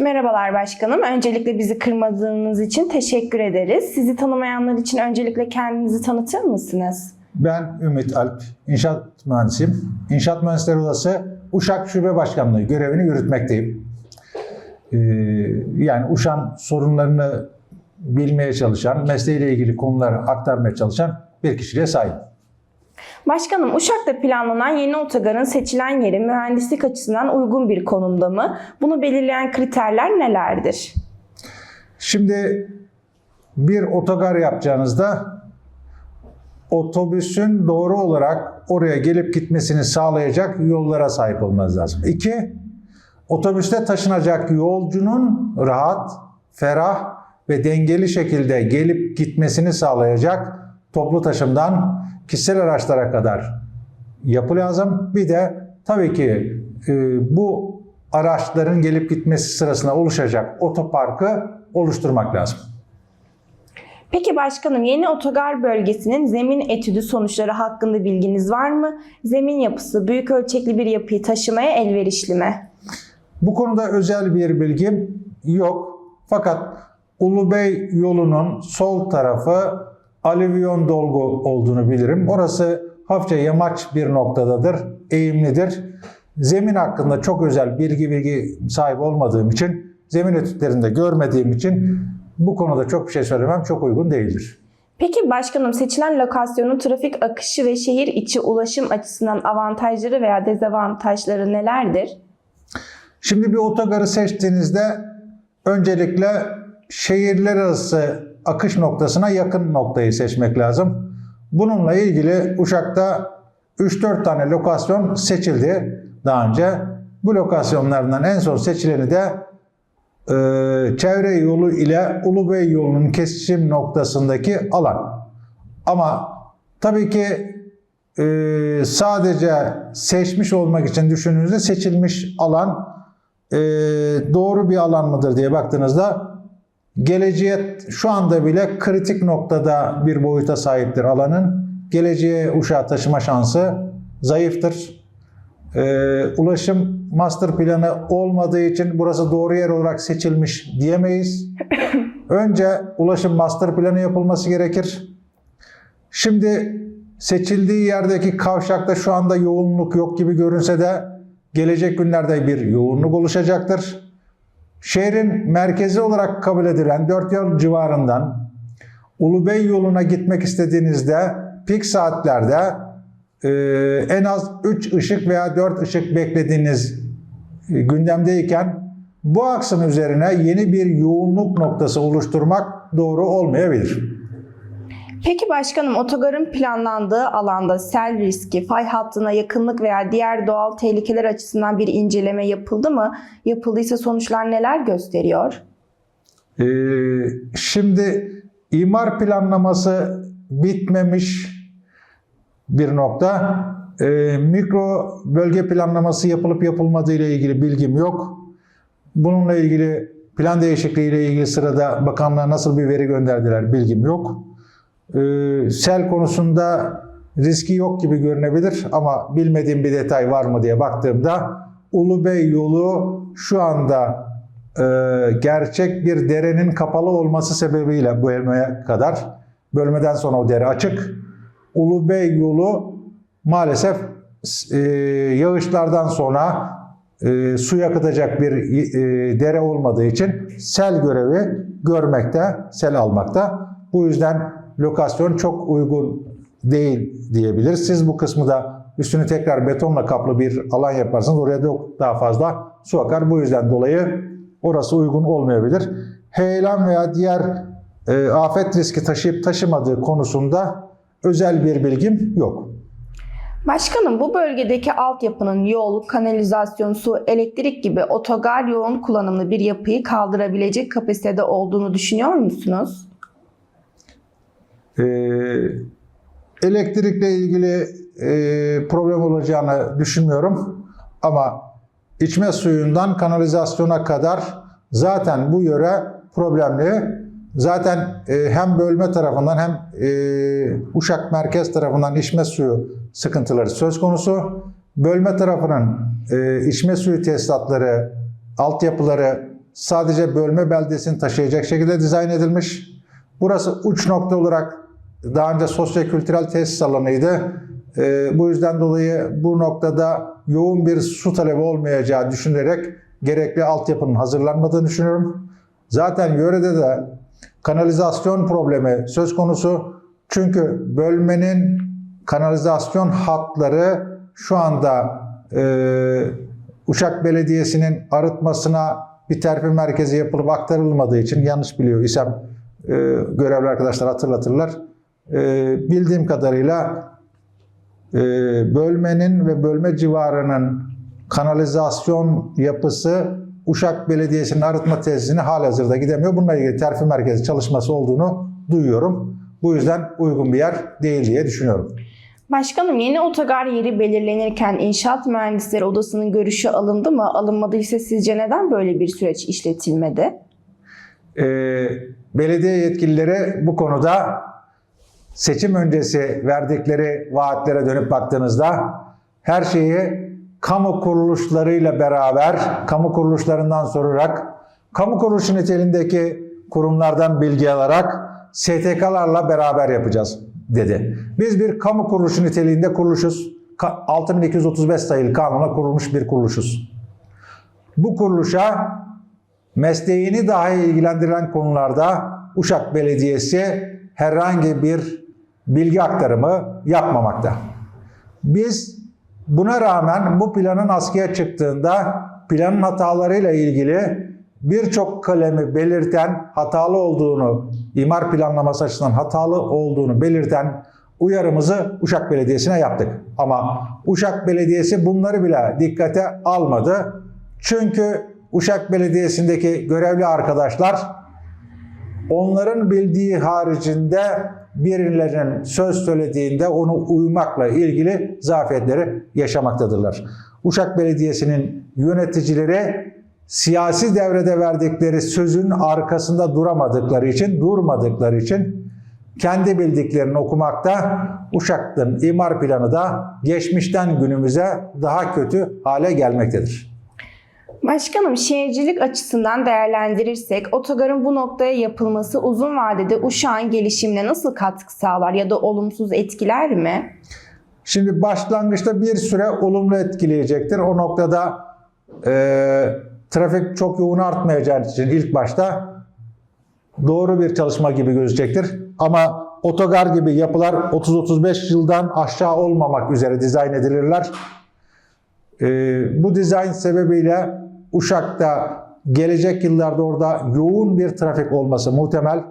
Merhabalar başkanım. Öncelikle bizi kırmadığınız için teşekkür ederiz. Sizi tanımayanlar için öncelikle kendinizi tanıtır mısınız? Ben Ümit Alp, inşaat mühendisiyim. İnşaat Mühendisleri Odası Uşak Şube Başkanlığı görevini yürütmekteyim. Ee, yani Uşak'ın sorunlarını bilmeye çalışan, mesleğiyle ilgili konuları aktarmaya çalışan bir kişiliğe sahip. Başkanım, Uşak'ta planlanan yeni otogarın seçilen yeri mühendislik açısından uygun bir konumda mı? Bunu belirleyen kriterler nelerdir? Şimdi bir otogar yapacağınızda otobüsün doğru olarak oraya gelip gitmesini sağlayacak yollara sahip olmanız lazım. İki, otobüste taşınacak yolcunun rahat, ferah ve dengeli şekilde gelip gitmesini sağlayacak toplu taşımdan kişisel araçlara kadar yapı lazım. Bir de tabii ki e, bu araçların gelip gitmesi sırasında oluşacak otoparkı oluşturmak lazım. Peki başkanım, yeni otogar bölgesinin zemin etüdü sonuçları hakkında bilginiz var mı? Zemin yapısı büyük ölçekli bir yapıyı taşımaya elverişli mi? Bu konuda özel bir bilgim yok. Fakat Ulubey yolunun sol tarafı alüvyon dolgu olduğunu bilirim. Orası hafifçe yamaç bir noktadadır, eğimlidir. Zemin hakkında çok özel bilgi bilgi sahip olmadığım için, zemin etütlerinde görmediğim için bu konuda çok bir şey söylemem çok uygun değildir. Peki başkanım, seçilen lokasyonun trafik akışı ve şehir içi ulaşım açısından avantajları veya dezavantajları nelerdir? Şimdi bir otogarı seçtiğinizde öncelikle şehirler arası akış noktasına yakın noktayı seçmek lazım. Bununla ilgili Uşak'ta 3-4 tane lokasyon seçildi daha önce. Bu lokasyonlardan en son seçileni de e, çevre yolu ile Ulubey yolunun kesişim noktasındaki alan. Ama tabii ki e, sadece seçmiş olmak için düşündüğünüzde seçilmiş alan e, doğru bir alan mıdır diye baktığınızda geleceğe şu anda bile kritik noktada bir boyuta sahiptir alanın. Geleceğe uşağı taşıma şansı zayıftır. Ee, ulaşım master planı olmadığı için burası doğru yer olarak seçilmiş diyemeyiz. Önce ulaşım master planı yapılması gerekir. Şimdi seçildiği yerdeki kavşakta şu anda yoğunluk yok gibi görünse de gelecek günlerde bir yoğunluk oluşacaktır. Şehrin merkezi olarak kabul edilen dört yol civarından Ulubey yoluna gitmek istediğinizde pik saatlerde e, en az 3 ışık veya 4 ışık beklediğiniz e, gündemdeyken bu aksın üzerine yeni bir yoğunluk noktası oluşturmak doğru olmayabilir. Peki başkanım, otogarın planlandığı alanda sel riski, fay hattına yakınlık veya diğer doğal tehlikeler açısından bir inceleme yapıldı mı? Yapıldıysa sonuçlar neler gösteriyor? Ee, şimdi imar planlaması bitmemiş bir nokta. Ee, mikro bölge planlaması yapılıp yapılmadığı ile ilgili bilgim yok. Bununla ilgili plan değişikliği ile ilgili sırada bakanlığa nasıl bir veri gönderdiler bilgim yok. Ee, sel konusunda riski yok gibi görünebilir ama bilmediğim bir detay var mı diye baktığımda Ulubey yolu şu anda e, gerçek bir derenin kapalı olması sebebiyle bölmeye kadar bölmeden sonra o dere açık. Ulubey yolu maalesef e, yağışlardan sonra e, su yakıtacak bir e, dere olmadığı için sel görevi görmekte, sel almakta. Bu yüzden lokasyon çok uygun değil diyebiliriz. Siz bu kısmı da üstünü tekrar betonla kaplı bir alan yaparsanız oraya da daha fazla su akar. Bu yüzden dolayı orası uygun olmayabilir. Heyelan veya diğer e, afet riski taşıyıp taşımadığı konusunda özel bir bilgim yok. Başkanım bu bölgedeki altyapının yol, kanalizasyon, su, elektrik gibi otogar yoğun kullanımlı bir yapıyı kaldırabilecek kapasitede olduğunu düşünüyor musunuz? Ee, elektrikle ilgili e, problem olacağını düşünmüyorum. Ama içme suyundan kanalizasyona kadar zaten bu yöre problemli. Zaten e, hem bölme tarafından hem e, Uşak merkez tarafından içme suyu sıkıntıları söz konusu. Bölme tarafının içme suyu tesisatları, altyapıları sadece bölme beldesini taşıyacak şekilde dizayn edilmiş. Burası uç nokta olarak daha önce sosyo-kültürel tesis alanıydı. Ee, bu yüzden dolayı bu noktada yoğun bir su talebi olmayacağı düşünülerek gerekli altyapının hazırlanmadığını düşünüyorum. Zaten yörede de kanalizasyon problemi söz konusu. Çünkü bölmenin kanalizasyon hatları şu anda e, Uşak Belediyesi'nin arıtmasına bir terfi merkezi yapılıp aktarılmadığı için yanlış biliyor isem e, görevli arkadaşlar hatırlatırlar. E, bildiğim kadarıyla e, bölmenin ve bölme civarının kanalizasyon yapısı Uşak Belediyesi'nin arıtma tesisine halihazırda gidemiyor. Bununla ilgili terfi merkezi çalışması olduğunu duyuyorum. Bu yüzden uygun bir yer değil diye düşünüyorum. Başkanım yeni otogar yeri belirlenirken inşaat mühendisleri odasının görüşü alındı mı? Alınmadıysa sizce neden böyle bir süreç işletilmedi? Ee, belediye yetkilileri bu konuda seçim öncesi verdikleri vaatlere dönüp baktığınızda her şeyi kamu kuruluşlarıyla beraber, kamu kuruluşlarından sorarak, kamu kuruluşu niteliğindeki kurumlardan bilgi alarak STK'larla beraber yapacağız dedi. Biz bir kamu kuruluşu niteliğinde kuruluşuz. Ka- 6235 sayılı kanuna kurulmuş bir kuruluşuz. Bu kuruluşa mesleğini dahi ilgilendiren konularda Uşak Belediyesi herhangi bir bilgi aktarımı yapmamakta. Biz buna rağmen bu planın askıya çıktığında planın hatalarıyla ilgili birçok kalemi belirten hatalı olduğunu, imar planlaması açısından hatalı olduğunu belirten uyarımızı Uşak Belediyesi'ne yaptık. Ama Uşak Belediyesi bunları bile dikkate almadı. Çünkü Uşak Belediyesi'ndeki görevli arkadaşlar onların bildiği haricinde birilerinin söz söylediğinde onu uymakla ilgili zafiyetleri yaşamaktadırlar. Uşak Belediyesi'nin yöneticileri siyasi devrede verdikleri sözün arkasında duramadıkları için, durmadıkları için kendi bildiklerini okumakta, Uşak'ın imar planı da geçmişten günümüze daha kötü hale gelmektedir. Başkanım şehircilik açısından değerlendirirsek otogarın bu noktaya yapılması uzun vadede Uşak'ın gelişimine nasıl katkı sağlar ya da olumsuz etkiler mi? Şimdi başlangıçta bir süre olumlu etkileyecektir. O noktada e, trafik çok yoğun artmayacağı için ilk başta doğru bir çalışma gibi gözecektir. Ama otogar gibi yapılar 30-35 yıldan aşağı olmamak üzere dizayn edilirler. E, bu dizayn sebebiyle Uşak'ta gelecek yıllarda orada yoğun bir trafik olması muhtemel.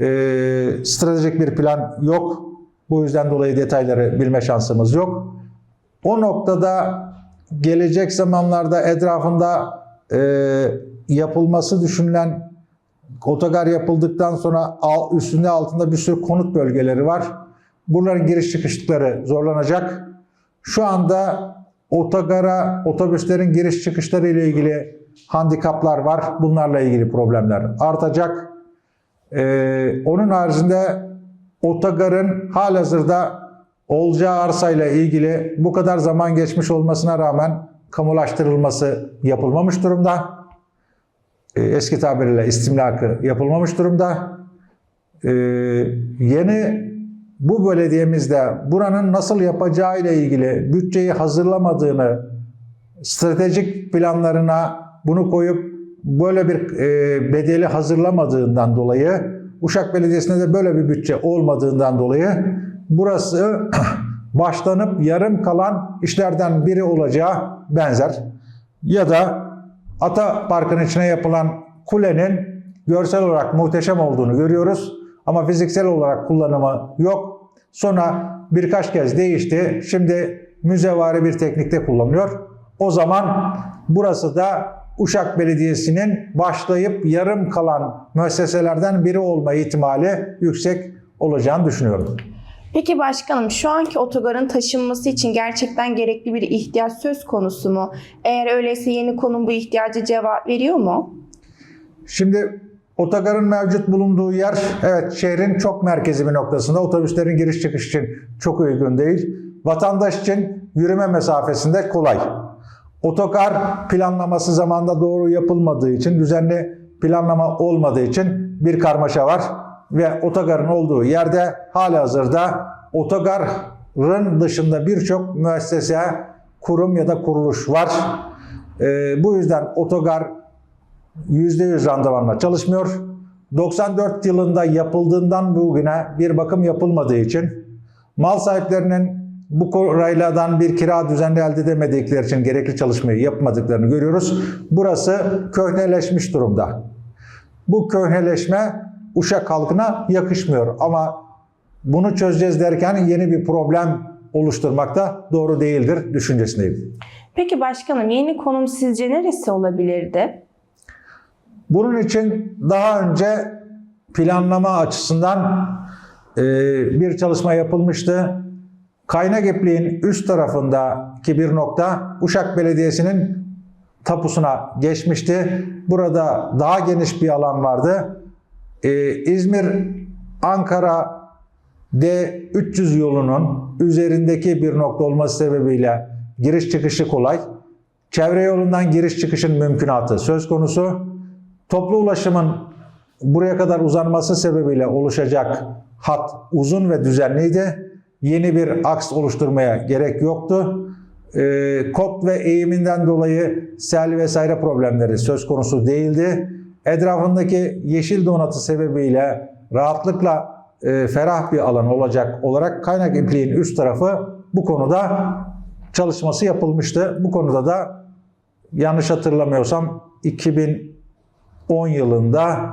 E, stratejik bir plan yok. Bu yüzden dolayı detayları bilme şansımız yok. O noktada gelecek zamanlarda etrafında e, yapılması düşünülen otogar yapıldıktan sonra üstünde altında bir sürü konut bölgeleri var. Buraların giriş çıkışları zorlanacak. Şu anda otogara, otobüslerin giriş çıkışları ile ilgili handikaplar var. Bunlarla ilgili problemler artacak. Ee, onun haricinde otogarın halihazırda olacağı arsayla ilgili bu kadar zaman geçmiş olmasına rağmen kamulaştırılması yapılmamış durumda. Ee, eski tabiriyle istimlakı yapılmamış durumda. Ee, yeni bu belediyemizde buranın nasıl yapacağı ile ilgili bütçeyi hazırlamadığını, stratejik planlarına bunu koyup böyle bir e, bedeli hazırlamadığından dolayı, Uşak Belediyesi'nde de böyle bir bütçe olmadığından dolayı burası başlanıp yarım kalan işlerden biri olacağı benzer. Ya da Ata Parkı'nın içine yapılan kulenin görsel olarak muhteşem olduğunu görüyoruz. Ama fiziksel olarak kullanımı yok. Sonra birkaç kez değişti. Şimdi müzevari bir teknikte kullanılıyor. O zaman burası da Uşak Belediyesi'nin başlayıp yarım kalan müesseselerden biri olma ihtimali yüksek olacağını düşünüyorum. Peki başkanım şu anki otogarın taşınması için gerçekten gerekli bir ihtiyaç söz konusu mu? Eğer öyleyse yeni konum bu ihtiyaca cevap veriyor mu? Şimdi otogarın mevcut bulunduğu yer evet şehrin çok merkezi bir noktasında otobüslerin giriş çıkış için çok uygun değil. Vatandaş için yürüme mesafesinde kolay. Otogar planlaması zamanda doğru yapılmadığı için, düzenli planlama olmadığı için bir karmaşa var. Ve otogarın olduğu yerde halihazırda otogarın dışında birçok müessese, kurum ya da kuruluş var. Ee, bu yüzden otogar %100 randımanla çalışmıyor. 94 yılında yapıldığından bugüne bir bakım yapılmadığı için mal sahiplerinin bu koraylardan bir kira düzenli elde edemedikleri için gerekli çalışmayı yapmadıklarını görüyoruz. Burası köhneleşmiş durumda. Bu köhneleşme Uşak halkına yakışmıyor ama bunu çözeceğiz derken yeni bir problem oluşturmak da doğru değildir düşüncesindeyim. Peki başkanım yeni konum sizce neresi olabilirdi? Bunun için daha önce planlama açısından e, bir çalışma yapılmıştı. Kaynak ipliğin üst tarafındaki bir nokta Uşak Belediyesi'nin tapusuna geçmişti. Burada daha geniş bir alan vardı. E, İzmir Ankara D300 yolunun üzerindeki bir nokta olması sebebiyle giriş çıkışı kolay. Çevre yolundan giriş çıkışın mümkünatı söz konusu. Toplu ulaşımın buraya kadar uzanması sebebiyle oluşacak hat uzun ve düzenliydi. Yeni bir aks oluşturmaya gerek yoktu. Ee, kop ve eğiminden dolayı sel vesaire problemleri söz konusu değildi. Etrafındaki yeşil donatı sebebiyle rahatlıkla e, ferah bir alan olacak olarak kaynak ipliğin üst tarafı bu konuda çalışması yapılmıştı. Bu konuda da yanlış hatırlamıyorsam 2010 yılında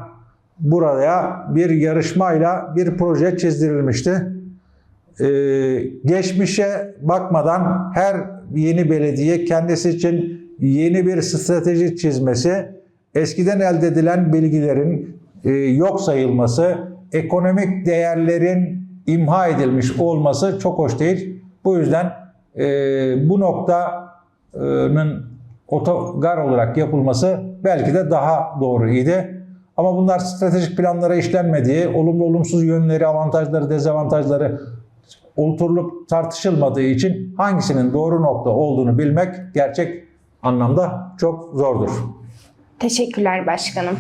buraya bir yarışmayla bir proje çizdirilmişti. Ee, geçmişe bakmadan her yeni belediye kendisi için yeni bir strateji çizmesi, eskiden elde edilen bilgilerin e, yok sayılması, ekonomik değerlerin imha edilmiş olması çok hoş değil. Bu yüzden e, bu noktanın otogar olarak yapılması belki de daha doğru idi. Ama bunlar stratejik planlara işlenmediği, olumlu olumsuz yönleri, avantajları, dezavantajları oturulup tartışılmadığı için hangisinin doğru nokta olduğunu bilmek gerçek anlamda çok zordur. Teşekkürler başkanım.